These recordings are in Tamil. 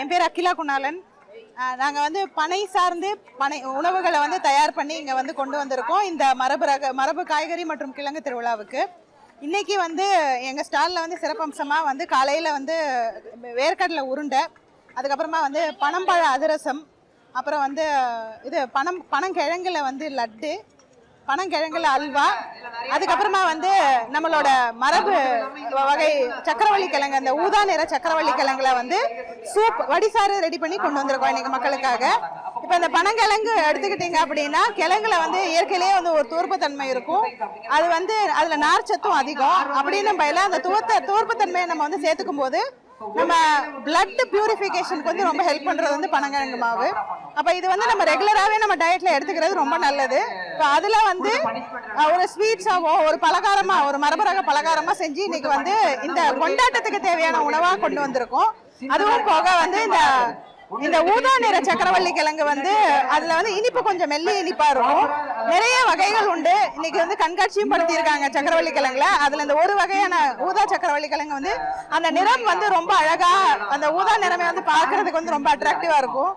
என் பேர் அகிலா குணாலன் நாங்கள் வந்து பனை சார்ந்து பனை உணவுகளை வந்து தயார் பண்ணி இங்கே வந்து கொண்டு வந்திருக்கோம். இந்த மரபு ரக மரபு காய்கறி மற்றும் கிழங்கு திருவிழாவுக்கு. இன்றைக்கி வந்து எங்கள் ஸ்டாலில் வந்து சிறப்பம்சமாக வந்து காலையில் வந்து வேர்க்கடலை உருண்டை அதுக்கப்புறமா வந்து பனம்பழ அதிரசம் அப்புறம் வந்து இது பனம் பனங்கிழங்கில் வந்து லட்டு பனங்கிழங்குல அல்வா. அதுக்கப்புறமா வந்து நம்மளோட மரபு வகை சக்கரவள்ளி கிழங்கு அந்த ஊதா நிற சக்கரவள்ளி கிழங்குல வந்து சூப் வடிசாறு ரெடி பண்ணி கொண்டு வந்திருக்கோம் இன்னைக்கு மக்களுக்காக. இப்போ இந்த பனங்கிழங்கு எடுத்துக்கிட்டீங்க அப்படின்னா கிழங்குல வந்து இயற்கையிலேயே வந்து ஒரு தூர்ப்புத்தன்மை இருக்கும். அது வந்து அதுல நார்ச்சத்தும் அதிகம். அப்படின்னு பயில அந்த துவத்த தூர்ப்புத்தன்மையை நம்ம வந்து சேர்த்துக்கும் போது நம்ம பிளட் பியூரிஃபிகேஷனுக்கு வந்து ரொம்ப ஹெல்ப் பண்ணுறது வந்து பனங்கிழங்கு மாவு. அப்போ இது வந்து நம்ம ரெகுலராகவே நம்ம டயட்டில் எடுத்துக்கிறது ரொம்ப நல்லது. இப்போ அதில் வந்து ஒரு ஸ்வீட்ஸாகவோ ஒரு பலகாரமாக ஒரு மரபரக பலகாரமாக செஞ்சு இன்னைக்கு வந்து இந்த கொண்டாட்டத்துக்கு தேவையான உணவாக கொண்டு வந்திருக்கோம். அதுவும் போக வந்து இந்த இந்த ஊதா நிற சக்கரவள்ளி கிழங்கு வந்து அதில் வந்து இனிப்பு கொஞ்சம் மெல்லி இனிப்பாக இருக்கும். நிறைய வகைகள் உண்டு. இன்னைக்கு வந்து கண்காட்சியும் படுத்தியிருக்காங்க சக்கரவள்ளி கிழங்குல. அதுல இந்த ஒரு வகையான ஊதா சக்கரவள்ளி கிழங்கு வந்து அந்த நிறம் வந்து ரொம்ப அழகா அந்த ஊதா நிறமே வந்து பார்க்கறதுக்கு வந்து ரொம்ப அட்ராக்டிவா இருக்கும்.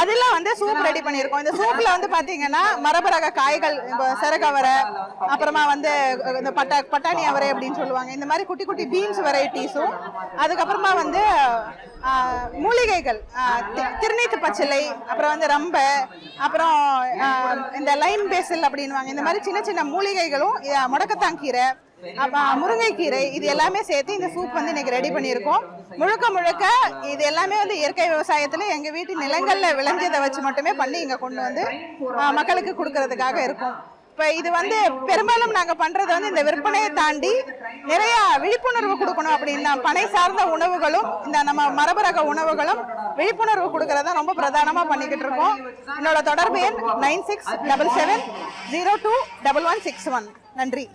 அதுல வந்து சூப் ரெடி பண்ணியிருக்கோம். இந்த சூப்ல வந்து பாத்தீங்கன்னா மரபரக காய்கள் இப்போ சிறகவரை அப்புறமா வந்து இந்த பட்டா பட்டாணி அவரை அப்படின்னு சொல்லுவாங்க. இந்த மாதிரி குட்டி குட்டி பீன்ஸ் வெரைட்டிஸும் அதுக்கப்புறமா வந்து மூலிகைகள் திருநீத்து பச்சிலை அப்புறம் வந்து ரம்பை அப்புறம் இந்த லைம் பேசில் அப்படின்வாங்க இந்த மாதிரி சின்ன சின்ன மூலிகைகளும் முடக்கத்தாங்கீரை அப்ப முருங்கைக்கீரை இது எல்லாமே சேர்த்து இந்த சூப் வந்து இன்னைக்கு ரெடி பண்ணியிருக்கோம். முழுக்க முழுக்க இது எல்லாமே வந்து இயற்கை விவசாயத்துல எங்க வீட்டு நிலங்கள்ல விளைஞ்சதை வச்சு மட்டுமே பண்ணி இங்க கொண்டு வந்து மக்களுக்கு கொடுக்கறதுக்காக இருக்கும். இப்ப இது வந்து பெரும்பாலும் நாங்க பண்றது வந்து இந்த விற்பனையை தாண்டி நிறைய விழிப்புணர்வு கொடுக்கணும் அப்படின்னா பனை சார்ந்த உணவுகளும் இந்த நம்ம மரபரக உணவுகளும் விழிப்புணர்வு கொடுக்கறத ரொம்ப பிரதானமா பண்ணிக்கிட்டு இருக்கோம். என்னோட தொடர்பு எண் nine six double seven zero two double one six one. நன்றி.